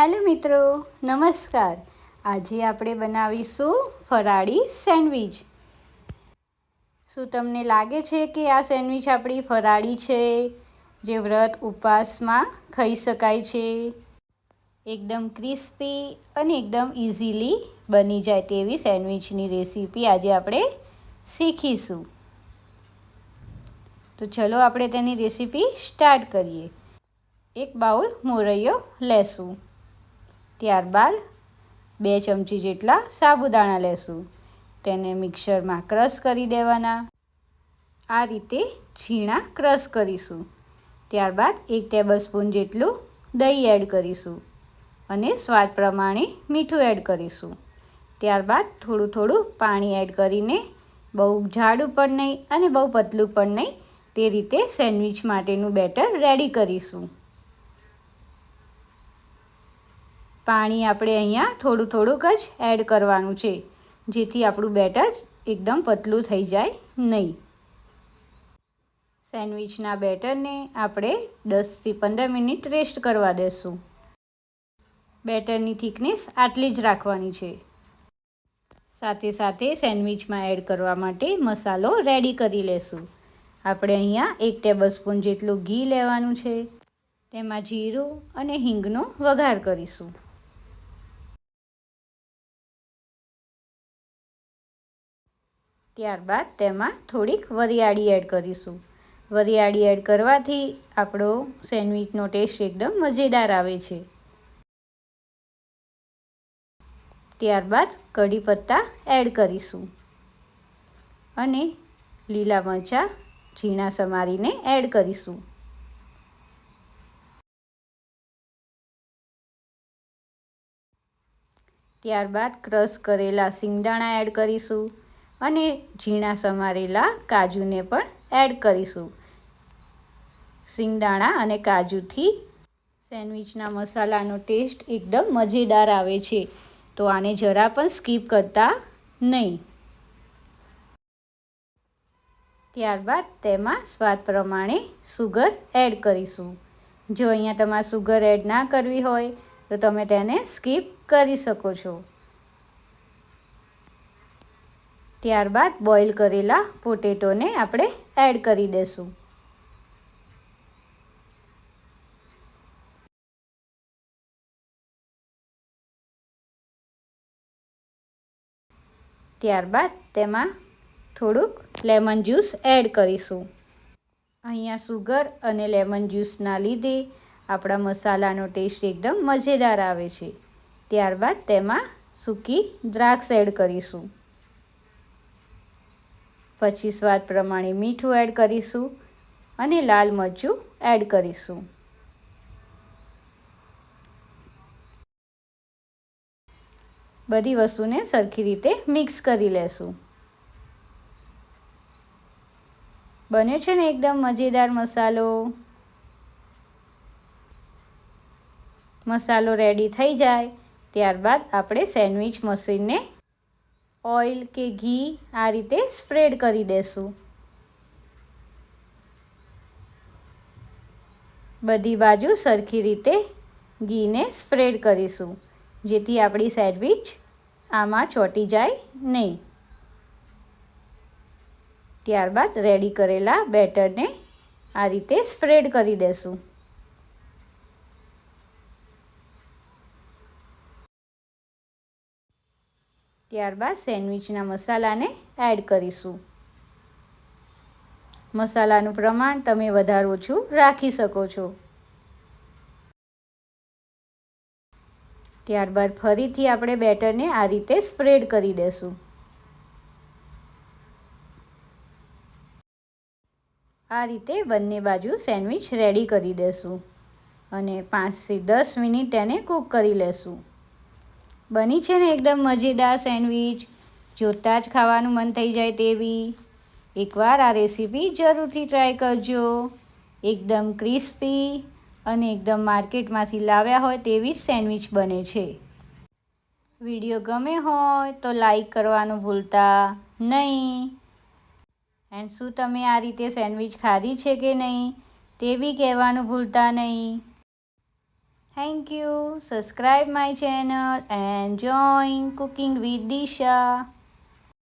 Hello મિત્રો, નમસ્કાર. આજે આપણે બનાવીશું ફરાળી સેન્ડવિચ. શું તમને લાગે છે કે આ સેન્ડવિચ આપણી ફરાળી છે? જે વ્રત ઉપવાસમાં ખાઈ શકાય છે. એકદમ ક્રિસ્પી અને એકદમ ઇઝીલી બની જાય તેવી સેન્ડવિચની રેસીપી આજે આપણે શીખીશું. તો ચલો આપણે તેની રેસીપી સ્ટાર્ટ કરીએ. એક બાઉલ મોરૈયો લેશું. ત્યારબાદ બે ચમચી જેટલા સાબુદાણા લેશું. તેને મિક્સરમાં ક્રશ કરી દેવાના. આ રીતે છીણા ક્રશ કરીશું. ત્યારબાદ એક ટેબલસ્પૂન જેટલું દહીં એડ કરીશું અને સ્વાદ પ્રમાણે મીઠું એડ કરીશું. ત્યારબાદ થોડું થોડું પાણી એડ કરીને બહુ જાડું પણ નહીં અને બહુ પતલું પણ નહીં તે રીતે સેન્ડવિચ માટેનું બેટર રેડી કરીશું. પાણી આપણે અહીંયા થોડું થોડુંક જ એડ કરવાનું છે. જેથી આપણું બેટર એકદમ પતલું થઈ જાય નહીં. સેન્ડવિચના બેટરને આપણે દસથી પંદર મિનિટ રેસ્ટ કરવા દેશું. બેટરની થિકનેસ આટલી જ રાખવાની છે. સાથે સાથે સેન્ડવિચમાં એડ કરવા માટે મસાલો રેડી કરી લેશું. આપણે અહીંયા એક ટેબલ જેટલું ઘી લેવાનું છે. તેમાં જીરું અને હિંગનો વઘાર કરીશું. ત્યારબાદ તેમાં થોડીક વરિયાળી એડ કરીશું. વરિયાળી એડ કરવાથી આપણો સેન્ડવિચનો ટેસ્ટ એકદમ મજેદાર આવે છે. ત્યારબાદ કઢી પત્તા એડ કરીશું. અને લીલા મરચાં ઝીણા સમારીને એડ કરીશું. ત્યારબાદ ક્રશ કરેલા સિંગદાણા એડ કરીશું. અને ઝીણા સમારેલા કાજુને પણ એડ કરીશું. સિંગદાણા અને કાજુથી સેન્ડવિચના મસાલાનો ટેસ્ટ એકદમ મજેદાર આવે છે. તો આને જરા પણ સ્કીપ કરતા નહીં. ત્યારબાદ તેમાં સ્વાદ પ્રમાણે સુગર એડ કરીશું. જો અહીંયા તમારે સુગર એડ ના કરવી હોય, તો તમે તેને સ્કીપ કરી શકો છો. ત્યારબાદ બોઇલ કરેલા પોટેટોને આપણે એડ કરી દઈશું ત્યારબાદ તેમાં થોડુંક લેમન જ્યુસ એડ કરીશું. અહીંયા સુગર અને લેમન જ્યુસના લીધે આપણા મસાલાનો ટેસ્ટ એકદમ મજેદાર આવે છે. ત્યારબાદ તેમાં સૂકી દ્રાક્ષ એડ કરીશું. પછી સ્વાદ પ્રમાણે મીઠું એડ કરીશું અને લાલ મરચું એડ કરીશું. બધી વસ્તુને સરખી રીતે મિક્સ કરી લેશું. બન્યો છે ને એકદમ મજેદાર મસાલો. મસાલો રેડી થઈ જાય. ત્યારબાદ આપણે સેન્ડવિચ મશીનને ઓઇલ કે ઘી આ રીતે સ્પ્રેડ કરી દેશું. બધી બાજુ સરખી રીતે ઘીને સ્પ્રેડ કરીશું, જેથી આપણી સેન્ડવિચ આમાં ચોંટી જાય નહીં. ત્યારબાદ રેડી કરેલા બેટરને આ રીતે સ્પ્રેડ કરી દેશું. ત્યારબાદ સેન્ડવિચના મસાલાને એડ કરીશું. મસાલાનું પ્રમાણ તમે વધારે ઓછું રાખી શકો છો. ત્યારબાદ ફરીથી આપણે બેટરને આ રીતે સ્પ્રેડ કરી દેશું. આ રીતે બંને બાજુ સેન્ડવિચ રેડી કરી દેશું અને પાંચથી દસ મિનિટ તેને કૂક કરી લેશું. બની છે ને એકદમ મજેદાર સેન્ડવિચ? જોતાં જ ખાવાનું મન થઈ જાય તેવી. એકવાર આ રેસીપી જરૂરથી ટ્રાય કરજો. એકદમ ક્રિસ્પી અને એકદમ માર્કેટમાંથી લાવ્યા હોય તેવી જ સેન્ડવિચ બને છે. વીડિયો ગમે હોય તો લાઈક કરવાનું ભૂલતા નહીં. એન્ડ શું તમે આ રીતે સેન્ડવિચ ખાધી છે કે નહીં? તે બી કહેવાનું ભૂલતા નહીં. Thank you. Subscribe my channel and join Cooking with Disha.